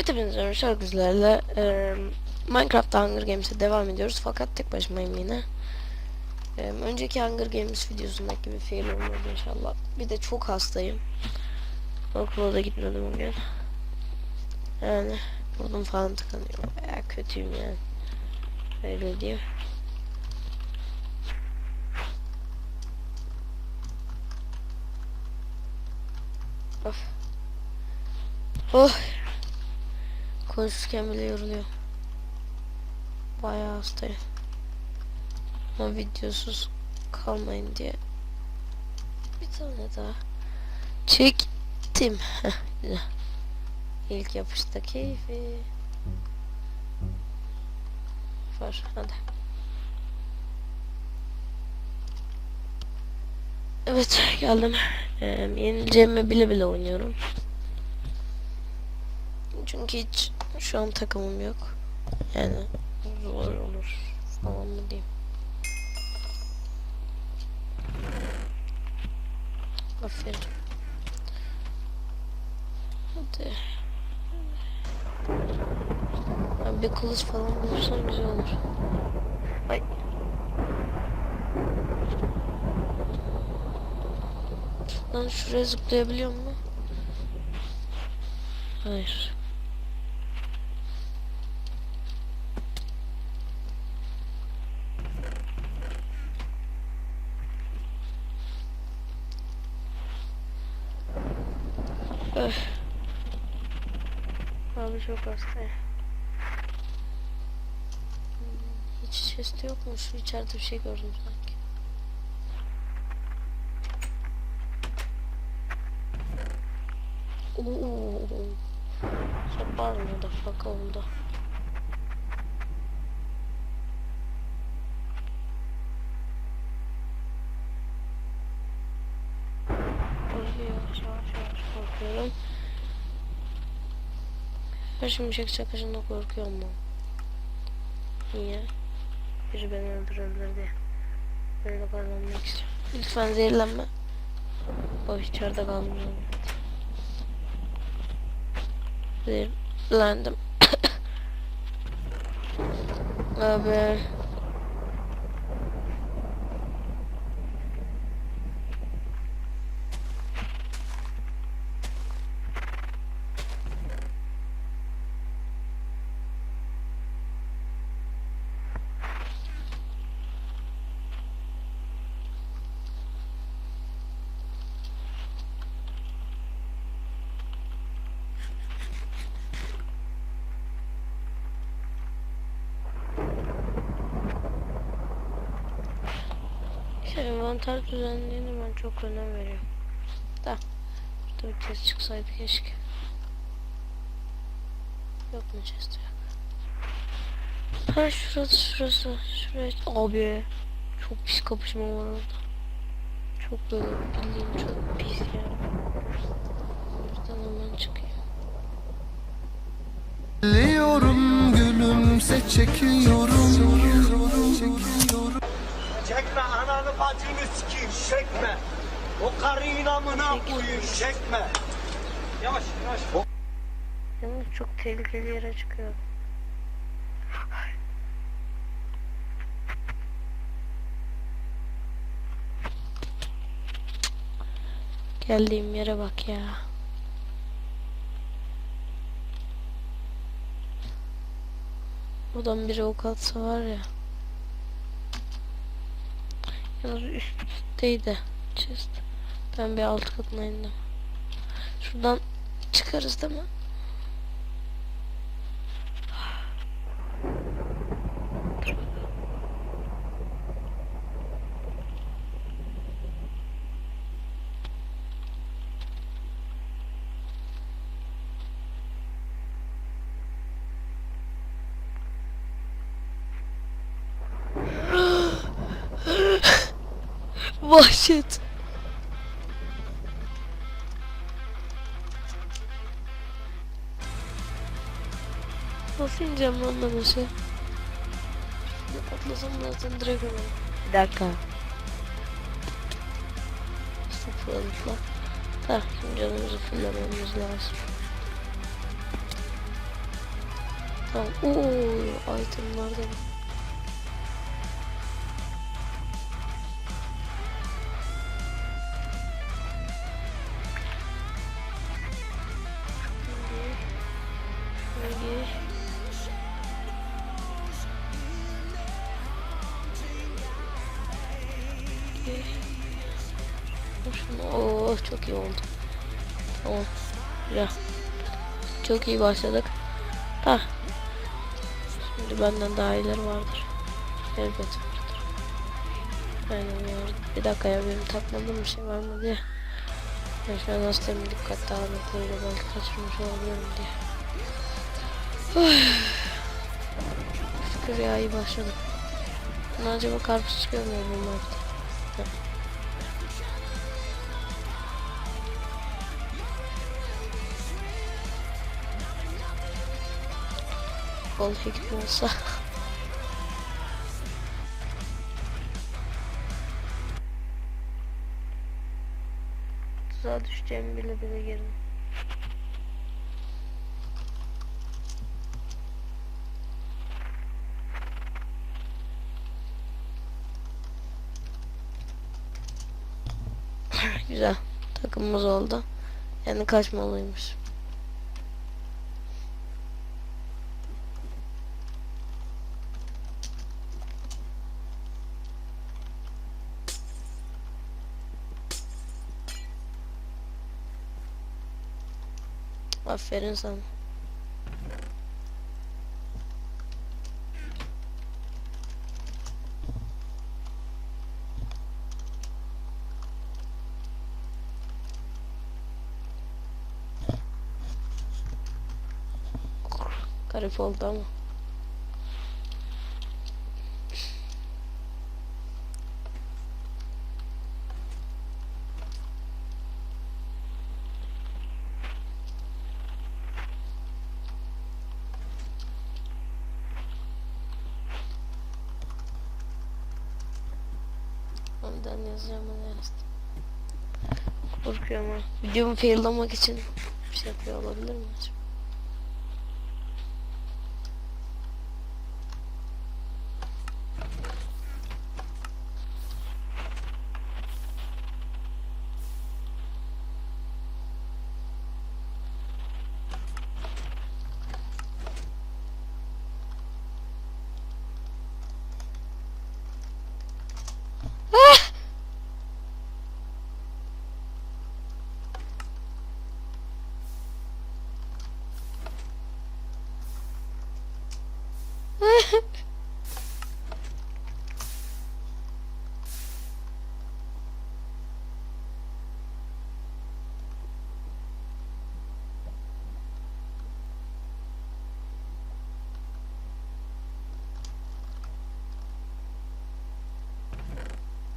Evet hepinize merhaba şarkıcılarla e, Minecraft'ta Hunger Games'e devam ediyoruz fakat tek başımayım yine. E, önceki Hunger Games videosundaki gibi fail olmadı inşallah. Bir de çok hastayım. Okula da gitmedim bugün. Yani burnum falan tıkanıyor. Baya kötüyüm yani. Öyle diyeyim. Of. Oh. Konuşurken bile yoruluyor. Bayağı hastayım. Ama videosuz kalmayın diye bir tane daha çektim. İlk yapışta keyfi. Var hadi. Evet geldim. Ee, yenileceğimi bile bile oynuyorum. Çünkü hiç şu an takımım yok. Yani zor olur falan mı diyeyim. Aferin. Hadi. Abi bir kılıç falan bulursam güzel olur. Ay. Lan şuraya zıplayabiliyor mu? Hayır. Öf. Abi çok hasta. Hiç chest yokmuş. İçeride bir şey gördüm sanki. Oo. Sopar mı da fuck oldu. Böyle yavaş yavaş yavaş korkuyorum. Ben şimşek çakışında korkuyorum mu? Niye? Biri beni öldürebilir diye. Böyle kazanmak istiyorum. Lütfen zehirlenme. O içeride kalmayacağım. Zehirlendim. Abi. Envanter düzenliğine ben çok önem veriyorum. Da. Burada bir chest çıksaydı keşke. Yok mu chest yok. Ha şurası şurası. Şuraya. Abi. Çok pis kapışma var orada. Çok böyle bildiğin çok pis ya. Buradan hemen çıkıyor. Biliyorum gülümse çekiyorum Çekme ananı bacını sikeyim çekme. O karıyı namına koyayım çekme. Yavaş yavaş. Yalnız çok tehlikeli yere çıkıyor. Geldiğim yere bak ya. Buradan biri ok atsa var ya. Yalnız üstteydi chest. Ben bir alt katına indim. Şuradan çıkarız değil mi? Vahşet. Nasıl ineceğim lan ben aşağı? Şurada atlasam zaten direkt ölürüm. Bir dakika. Sıfır atla. Ha, şimdi canımızı fullememiz lazım. Tamam. Oo, itemlar iyi oldu. Tamam. Güzel. Çok iyi başladık. Ha. Şimdi benden daha iyileri vardır. Elbet vardır. Aynen vardır. Bir dakika ya benim takmadığım bir şey var mı diye. Ben şu an hastayım dikkat dağınıklığıyla belki kaçırmış olabilirim diye. Şükür ya iyi başladık. Acaba karpuz çıkıyor mu bu mapte? Bol hükmü olsa. Tuzağa düşeceğimi bile bile girdim. Güzel. Takımımız oldu. Yani kaçmalıymış. Aferin sana. Garip oldu ama. Ondan yazacağım onu yazdım. Korkuyorum ha. Videomu faillamak için bir şey yapıyor olabilir mi acaba?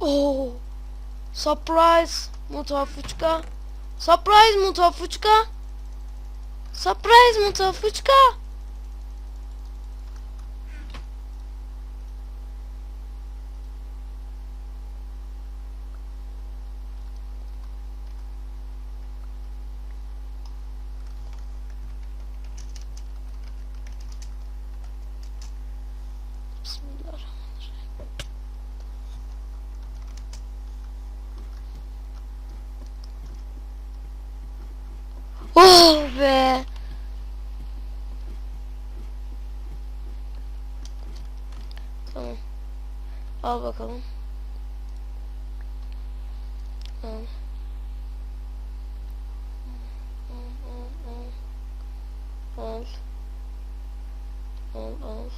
oh, surprise, Motorfutka. Surprise, Motorfutka. Surprise, Motorfutka. Bismillahirrahmanirrahim. Oh be. Tamam. Al bakalım. Al. Al, al, al. Al. Al, al.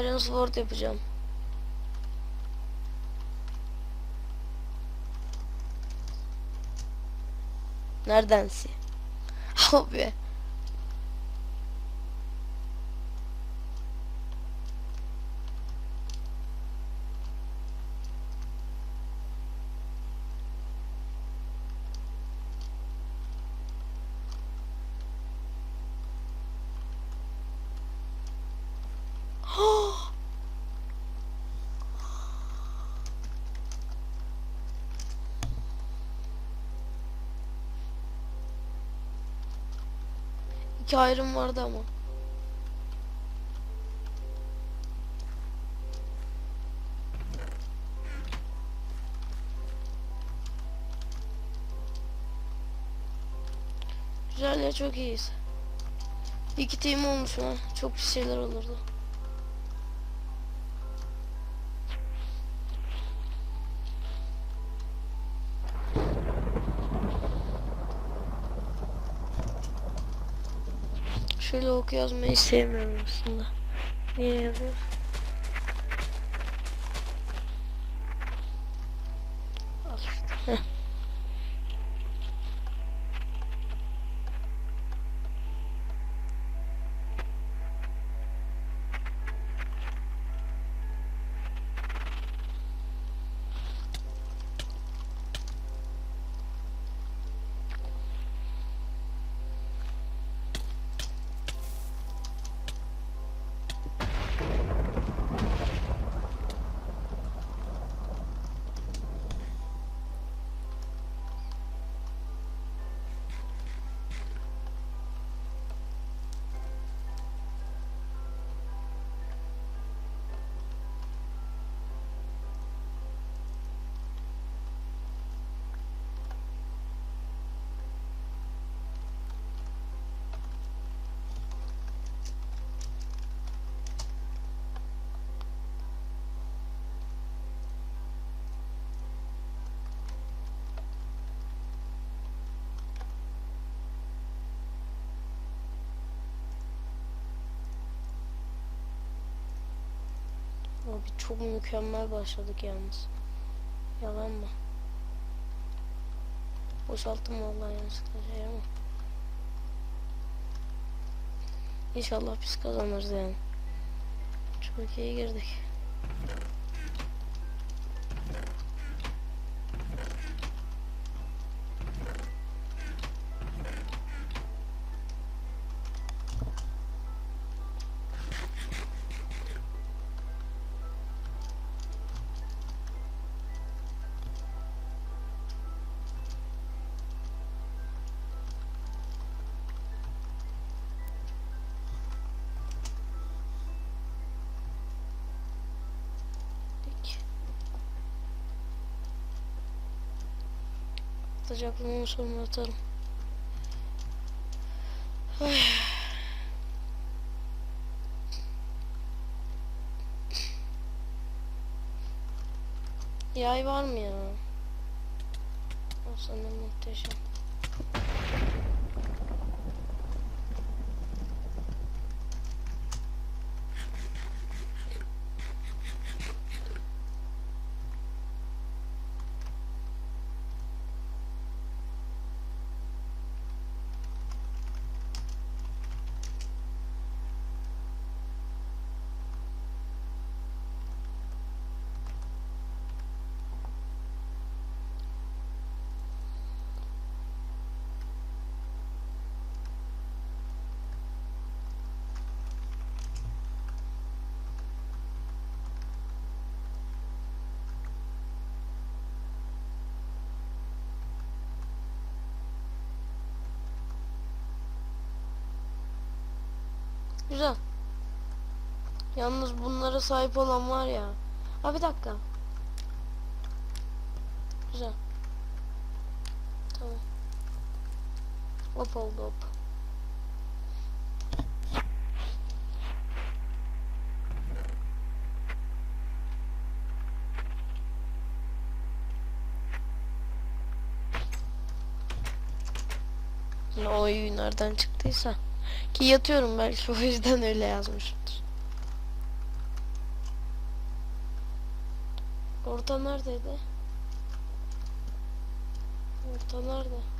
Iron Sword yapacağım. Neredensi? Abi. İki ayrım vardı ama. Güzel ya çok iyiyiz. İki team olmuş ha. Çok bir şeyler olurdu. Oku yazmayı sevmiyorum aslında. Niye yazıyor? Abi çok mükemmel başladık yalnız. Yalan mı? Boşalttım vallahi yanlışlıkla şey ama. İnşallah biz kazanırız yani. Çok iyi girdik. Atacaklığımı sonra atarım. Ay. Yay var mı ya? Aslında muhteşem. Güzel. Yalnız bunlara sahip olan var ya. Ha bir dakika. Güzel. Tamam. Hop oldu hop. Oy nereden çıktıysa. Ki yatıyorum belki o yüzden öyle yazmışımdır. Orta neredeydi? Orta nerede?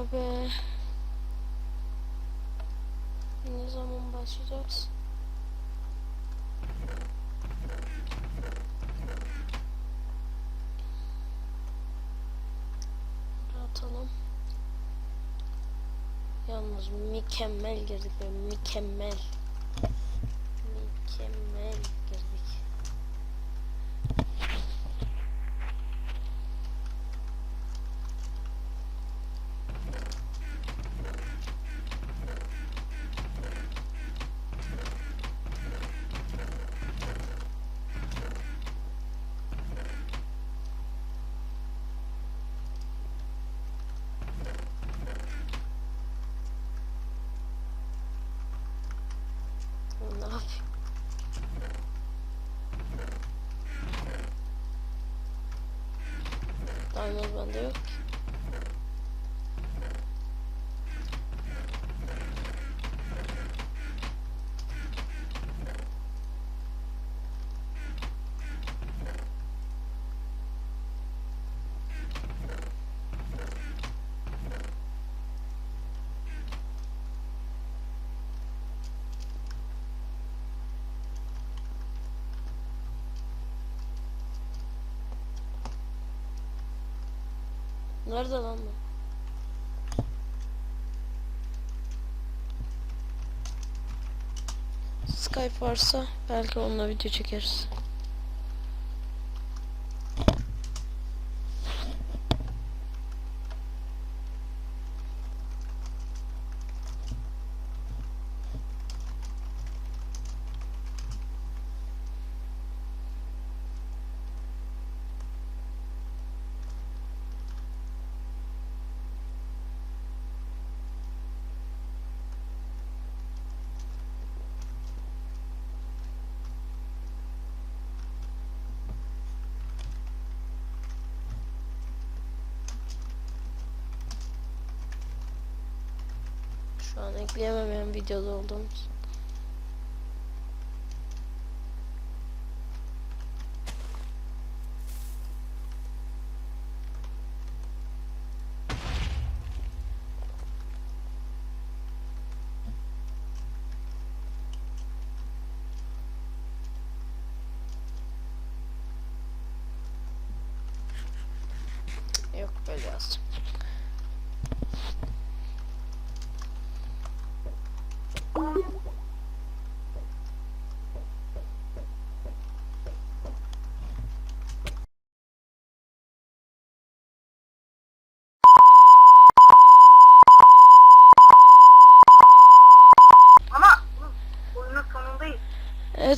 Abi. Ne zaman başlayacağız? Atalım. Yalnız mükemmel girdik böyle mükemmel. Mükemmel girdik. Ne yapayım? Diamond bende Nerede lan bu? Skype varsa belki onunla video çekeriz. Şu an ekleyememeyen videoda olduğumuz. Yok böyle yazacağım. Ama bu oyunun sonundayız.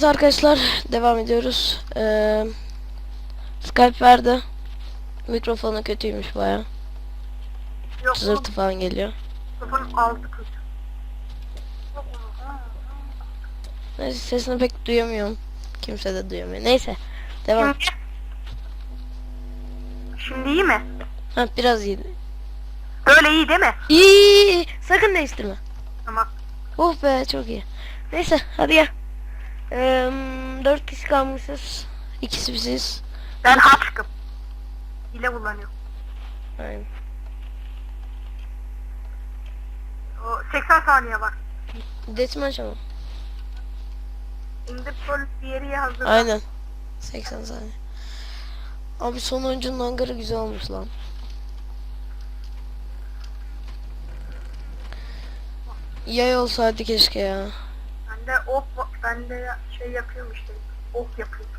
Evet arkadaşlar devam ediyoruz. Ee, Skype verdi. Mikrofonu kötüymüş baya. Cızırtı falan geliyor. Neyse sesini pek duyamıyorum. Kimse de duyamıyor. Neyse devam. Şimdi, şimdi iyi mi? Ha biraz iyi. Böyle iyi değil mi? İyi, iyi, iyi. Sakın değiştirme. Tamam. Oh be çok iyi. Neyse hadi gel. Ee, dört kişi kalmışız. İkisi biziz. Ben aşkım. Hile kullanıyorum. Aynen. O 80 saniye var. Deathmatch ama. İndir polis bir yeri. Aynen. 80 saniye. Abi son oyuncunun hangarı güzel olmuş lan. Yay olsaydı keşke ya. Ben de ok, ben de şey yapıyorum işte. Ok yapıyorum.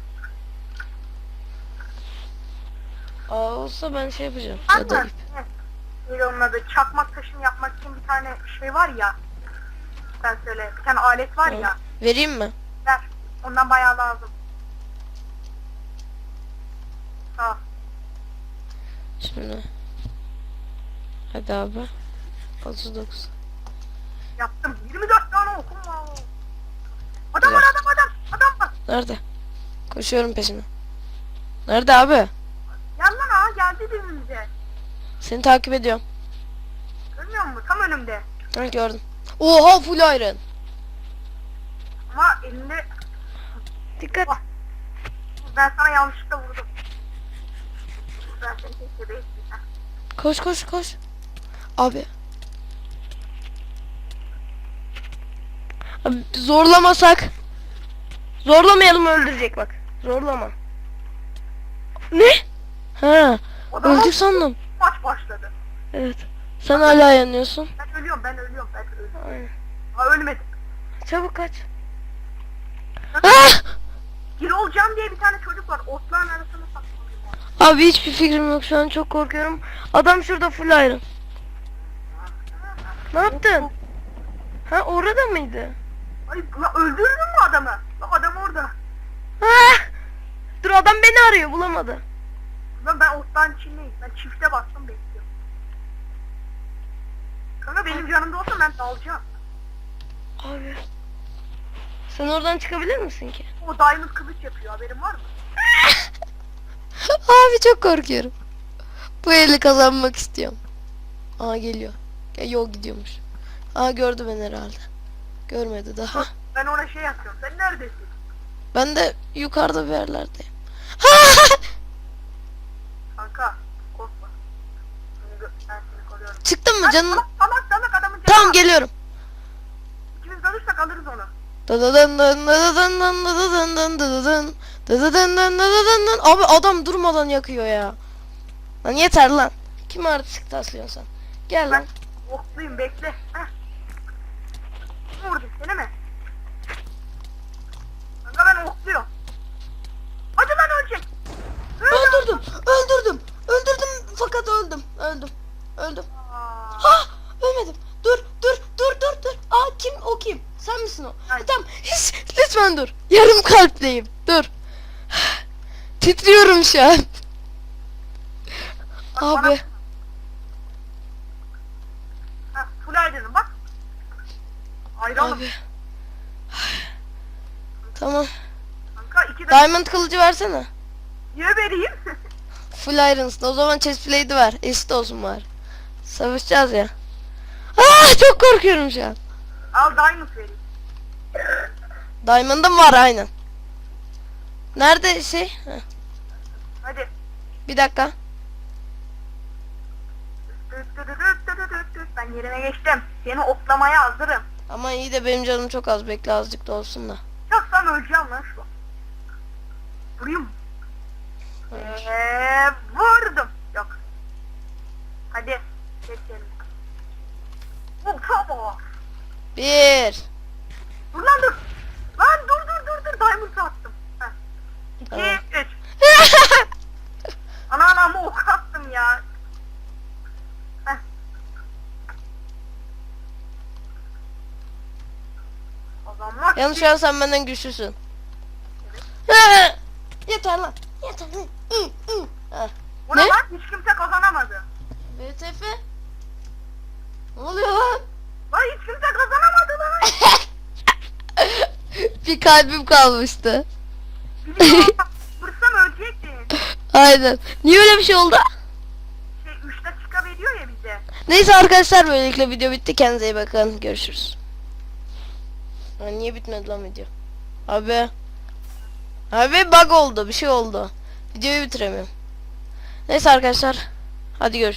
Aa olsa ben şey yapacağım. Ya da Anladın ip. mı? Böyle onun adı çakmak taşını yapmak için bir tane şey var ya. Sen söyle. Bir tane alet var ya. Vereyim mi? Ver. Ondan bayağı lazım. Ol. Şimdi. Hadi abi. 39. Yaptım. 24 tane okum var. Adam var adam adam. Adam var. Nerede? Koşuyorum peşine. Nerede abi? Yan lan ha geldi dibimize. Seni takip ediyorum. Görmüyor musun? Tam önümde. Ha gördüm. Oha full iron. Ama elinde Dikkat. ben sana yanlışlıkla vurdum. Ben seni keşke. Koş koş koş. Abi. Zorlamasak. Zorlamayalım öldürecek bak. Zorlama. Ne? Ha. Öldük sandım. maç başladı. Evet. Sen hala yanıyorsun. Ben ölüyorum ben ölüyorum ben ölüyorum. Aynen. Ha ölmedim. Çabuk kaç. Ah! Bir olacağım diye bir tane çocuk var. Otların arasında saklanıyor. Abi hiçbir fikrim yok şu an çok korkuyorum. Adam şurada full iron. Ne yaptın? Ha orada mıydı? Ay ya öldürdün mü adamı? Bak adam orada. Ha! Dur adam beni arıyor bulamadı. Ben, ben otların içindeyim. Ben çifte bastım bekliyorum. Kanka benim yanımda olsa ben dalacağım. Abi. Sen oradan çıkabilir misin ki? O diamond kılıç yapıyor haberin var mı? Abi çok korkuyorum. Bu eli kazanmak istiyorum. Aa geliyor. Ya, yok gidiyormuş. Aa gördü beni herhalde. Görmedi daha. Ben ona şey yapıyorum. Sen neredesin? Ben de yukarıda bir yerlerdeyim. Kanka korkma. Ben seni koruyorum. Çıktın mı Lan canın? Salak salak salak adamın canı Tamam var. geliyorum. İkimiz dalırsak alırız onu. Dadadın dın dadadın dın dadadın dın dadadın. Dadadın dın dadadın dın. Abi adam durmadan yakıyor ya. Lan yeter lan. Kim artık taslıyorsun sen? Gel lan. Ben bekle. Heh. Kim vurdu seni mi? Kanka ben okluyorum. Hadi lan ölecek. Öldü. Öldürdüm. Öldürdüm. Öldürdüm fakat öldüm. Öldüm. Öldüm. Ha! Ölmedim. Dur, dur, dur, dur, dur. Aa kim o kim? Sen misin o? Hayır. Tamam. Hiç, lütfen dur. Yarım kalpleyim. Dur. Titriyorum şu an. bak bana- Abi. Heh, full aydınım bak. Ayrılım. Abi. Tamam. Kanka iki Diamond kılıcı versene. niye vereyim? Full Irons'da. O zaman chest plate'i ver. Eşit olsun var. Savaşacağız ya. Aa çok korkuyorum şu an. Al diamond vereyim. Diamond'ım var aynen. Nerede şey? Heh, Hadi. bir dakika. Ben yerine geçtim. Seni oklamaya hazırım. Ama iyi de benim canım çok az. Bekle azıcık da olsun da. Çaksam öleceğim lan şu an. Vurayım mı? Eee vurdum. Yok. Hadi. Geçelim. Oh tamam. Bir. Dur lan dur. Lan dur dur dur dur. Diamond attım. Heh. İki, Tamam. üç. Ana anamı ok attım ya. Yalnız şu an sen benden güçlüsün. Yeter lan. Yeter lan. Bu ne lan? Hiç kimse kazanamadı. VTF? Ne oluyor lan? Lan hiç kimse kazanamadı lan. bir kalbim kalmıştı. Biliyorum. Vursam ölecektin. Aynen. Niye öyle bir şey oldu? Şey 3 dakika veriyor ya bize. Neyse arkadaşlar böylelikle video bitti. Kendinize iyi bakın. Görüşürüz. Ha, niye bitmedi lan video? Abi. Abi bug oldu. Bir şey oldu. Videoyu bitiremiyorum. Neyse arkadaşlar. Hadi görüşürüz.